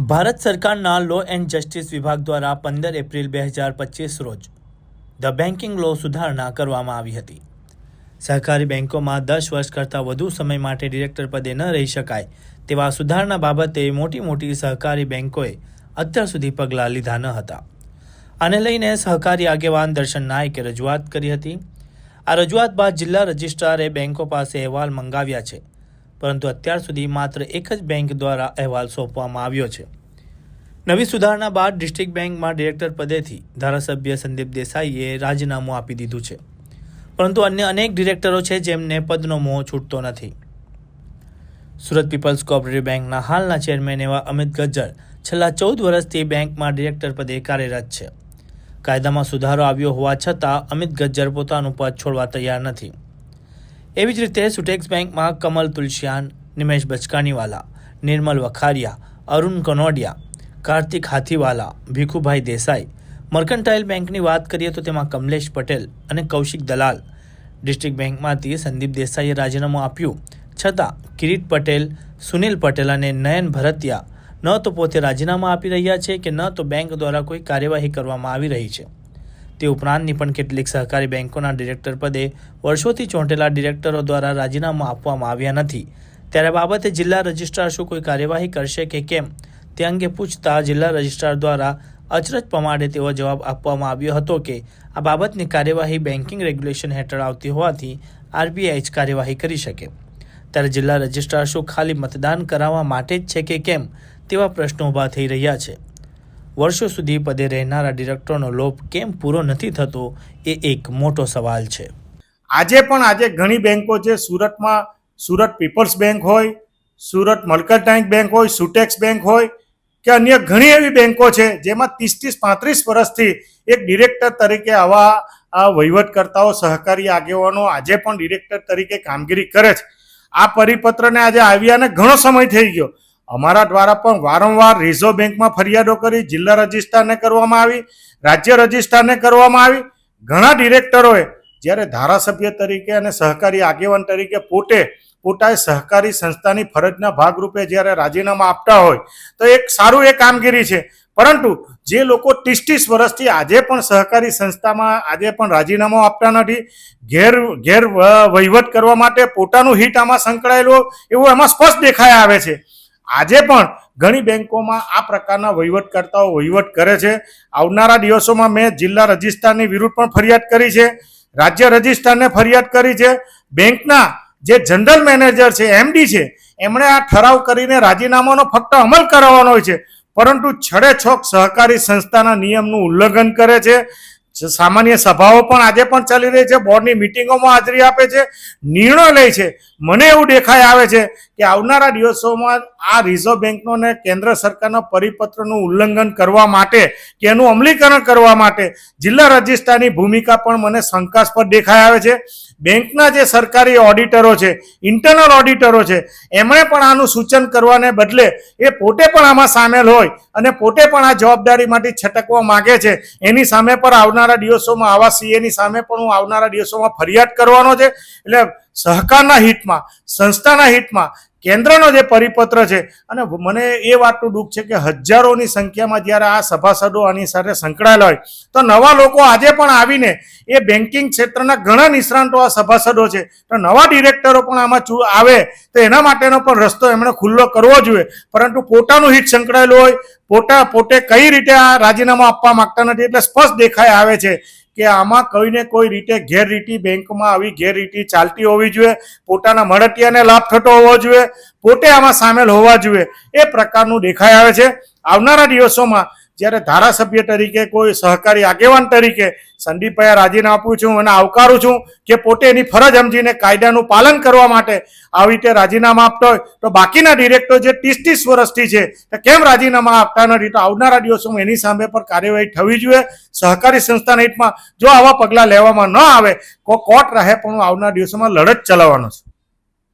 ભારત સરકારના law and justice વિભાગ દ્વારા પંદર એપ્રિલ બે હજાર પચીસ રોજ ધ બેન્કિંગ લો સુધારણા કરવામાં આવી હતી. સહકારી બેન્કોમાં દસ વર્ષ કરતાં વધુ સમય માટે ડિરેક્ટર પદે ન રહી શકાય તેવા સુધારણા બાબતે મોટી મોટી સહકારી બેન્કોએ અત્યાર સુધી પગલાં લીધા ન હતા. આને લઈને સહકારી આગેવાન દર્શન નાયકે રજૂઆત કરી હતી. આ રજૂઆત બાદ જિલ્લા રજિસ્ટ્રારે બેન્કો પાસે અહેવાલ મંગાવ્યા છે. પરંતુ અત્યાર સુધી માત્ર એક જ બેંક દ્વારા અહેવાલ સોંપવામાં આવ્યો છે. નવી સુધારણા બાદ ડિસ્ટ્રિક્ટ બેંકમાં ડિરેક્ટર પદેથી ધારાસભ્ય સંદીપ દેસાઈએ રાજીનામું આપી દીધું છે. પરંતુ અન્ય અનેક ડિરેક્ટરો છે જેમને પદનો મોહ છૂટતો નથી. સુરત પીપલ્સ કોઓપરેટિવ બેંકના હાલના ચેરમેન એવા અમિત ગજ્જર છેલ્લા ચૌદ વર્ષથી બેંકમાં ડિરેક્ટર પદે કાર્યરત છે. કાયદામાં સુધારો આવ્યો હોવા છતાં અમિત ગજ્જર પોતાનું પદ છોડવા તૈયાર નથી. એવી જ રીતે સુટેક્સ બેંકમાં કમલ તુલસિયાન, નિમેશ બચકાનીવાલા નિર્મલ વખારિયા, અરુણ કનોડિયા, કાર્તિક હાથીવાલા, ભીખુભાઈ દેસાઈ, મર્કન્ટાઇલ બેંકની વાત કરીએ તો તેમાં કમલેશ પટેલ અને કૌશિક દલાલ. ડિસ્ટ્રિક્ટ બેંકમાંથી સંદીપ દેસાઈએ રાજીનામું આપ્યું. છતાં કિરીટ પટેલ, સુનિલ પટેલ અને નયન ભરતિયા ન તો પોતે રાજીનામા આપી રહ્યા છે કે ન તો બેંક દ્વારા કોઈ કાર્યવાહી કરવામાં આવી રહી છે. તે ઉપરાંતની પણ કેટલીક સહકારી બેંકોના ડિરેક્ટર પદે વર્ષોથી ચોંટેલા ડિરેક્ટરો દ્વારા રાજીનામા આપવામાં આવ્યા નથી. ત્યારે બાબતે જિલ્લા રજિસ્ટ્રાર શું કોઈ કાર્યવાહી કરશે કે કેમ? તે અંગે પૂછતા જિલ્લા રજિસ્ટ્રાર દ્વારા અચરજ પમાડે તેવો જવાબ આપવામાં આવ્યો હતો કે આ બાબતની કાર્યવાહી બેન્કિંગ રેગ્યુલેશન હેઠળ આવતી હોવાથી આરબીઆઈ જ કાર્યવાહી કરી શકે. ત્યારે જિલ્લા રજિસ્ટ્રાર શું ખાલી મતદાન કરાવવા માટે જ છે કે કેમ? તેવા પ્રશ્નો ઊભા થઈ રહ્યા છે. વર્ષો સુધી પદે રહેનારા ડિરેક્ટરનો લોભ કેમ પૂરો નથી થતો, એ એક મોટો સવાલ છે. આજે પણ આજે ઘણી બેન્કો છે, સુરતમાં સુરત પીપલ્સ બેંક હોય, સુરત મર્કન્ટાઇલ બેંક હોય, સુટેક્સ બેંક હોય, કે અન્ય ઘણી એવી બેન્કો છે, જેમાં ત્રીસ ત્રીસ પાંત્રીસ વર્ષથી એક ડિરેક્ટર તરીકે આવા, આ વહીવટકર્તાઓ સહકારી આગેવાનો આજે પણ ડિરેક્ટર તરીકે કામગીરી કરે છે. આ પરિપત્રને આજે આવ્યાને ઘણો સમય થઈ ગયો. અમારા દ્વારા પણ વારંવાર રિઝર્વ બેંકમાં ફરિયાદો કરી જિલ્લા રજિસ્ટ્રારને કરવામાં આવી, રાજ્ય રજિસ્ટ્રારને કરવામાં આવી. ઘણા ડિરેક્ટરોએ જ્યારે ધારાસભ્ય તરીકે અને સહકારી આગેવાન તરીકે પોતે પોતાએ સહકારી સંસ્થાની ફરજના ભાગરૂપે જ્યારે રાજીનામા આપતા હોય, તો એક સારું એ કામગીરી છે. પરંતુ જે લોકો ત્રીસ ત્રીસ વર્ષથી આજે પણ સહકારી સંસ્થામાં આજે પણ રાજીનામું આપતા નથી, ઘેર ઘેર વહીવટ કરવા માટે પોતાનું હિત આમાં સંકળાયેલું એવું એમાં સ્પષ્ટ દેખાઈ આવે છે. આજે પણ ઘણી બેન્કોમાં આ પ્રકારના વહીવટકર્તાઓ વહીવટ કરે છે. આવનારા દિવસોમાં મેં જિલ્લા રજિસ્ટ્રારની વિરુદ્ધ પણ ફરિયાદ કરી છે. રાજ્ય રજિસ્ટ્રારને ફરિયાદ કરી છે. બેંકના જે જનરલ મેનેજર છે, એમડી છે, એમણે આ ઠરાવ કરીને રાજીનામાનો ફક્ત અમલ કરાવવાનો હોય છે. પરંતુ છડે છોક સહકારી સંસ્થાના નિયમનું ઉલ્લંઘન કરે છે. સામાન્ય સભાઓ પણ આજે પણ ચાલી રહી છે. બોર્ડની મિટિંગોમાં હાજરી આપે છે. નિર્ણય લે છે. મને એવું દેખાઈ આવે છે કે આવનારા દિવસોમાં આ રિઝર્વ બેંકનો ને કેન્દ્ર સરકારના પરિપત્રનું ઉલ્લંઘન કરવા માટે કે એનું અમલીકરણ કરવા માટે જિલ્લા રજિસ્ટ્રારની ભૂમિકા પણ મને શંકાસ્પદ દેખાઈ આવે છે. બેંકના જે સરકારી ઓડિટરો છે ઇન્ટરનલ ઓડિટરો છે, એમણે પણ આનું સૂચન કરવાને બદલે એ પોતે પણ આમાં સામેલ હોય અને પોતે પણ આ જવાબદારીમાંથી છટકવા માગે છે. એની સામે પર આવનારા દિવસોમાં આવા સીએની સામે પણ હું આવનારા દિવસોમાં ફરિયાદ કરવાનો છે. એટલે સહકારના હિતમાં, સંસ્થાના હિતમાં કેન્દ્રનો જે પરિપત્ર છે, અને મને એ વાતનું દુઃખ છે કે હજારોની સંખ્યામાં જ્યારે આ સભાસદો આની સાથે સંકળાયેલા હોય, તો નવા લોકો આજે પણ આવીને એ બેન્કિંગ ક્ષેત્રના ઘણા નિષ્ણાંતો આ સભાસદો છે, તો નવા ડિરેક્ટરો પણ આમાં આવે, તો એના માટેનો પણ રસ્તો એમણે ખુલ્લો કરવો જોઈએ. પરંતુ પોતાનું હિત સંકળાયેલું હોય, પોતા, પોતે કઈ રીતે આ રાજીનામું આપવા માંગતા નથી, એટલે સ્પષ્ટ દેખાઈ આવે છે કે આમાં કોઈને કોઈ રીતે ગેરરીતિ બેંકમાં આવી ગેરરીતિ ચાલતી હોવી જોઈએ, પોતાના મળતિયાને લાભ થતો હોવો જોઈએ, પોતે આમાં સામેલ હોવા જોઈએ, એ પ્રકારનું દેખાઈ આવે છે. આવનારા દિવસોમાં જ્યારે ધારાસભ્ય તરીકે કોઈ સહકારી આગેવાન તરીકે સંદીપભાઈ રાજીનામું આપું છું અને આવકારું છું કે પોતે એની ફરજ સમજીને કાયદાનું પાલન કરવા માટે આવી રીતે રાજીનામા આપતો હોય. તો બાકીના ડિરેક્ટર જે ત્રીસ ત્રીસ વર્ષથી છે, તો કેમ રાજીનામા આપતા નથી? તો આવનારા દિવસોમાં એની સામે પણ કાર્યવાહી થવી જોઈએ. સહકારી સંસ્થાના હિતમાં જો આવા પગલાં લેવામાં ન આવે કો કોર્ટ રહે પણ હું આવનારા દિવસોમાં લડત ચલાવવાનો છું.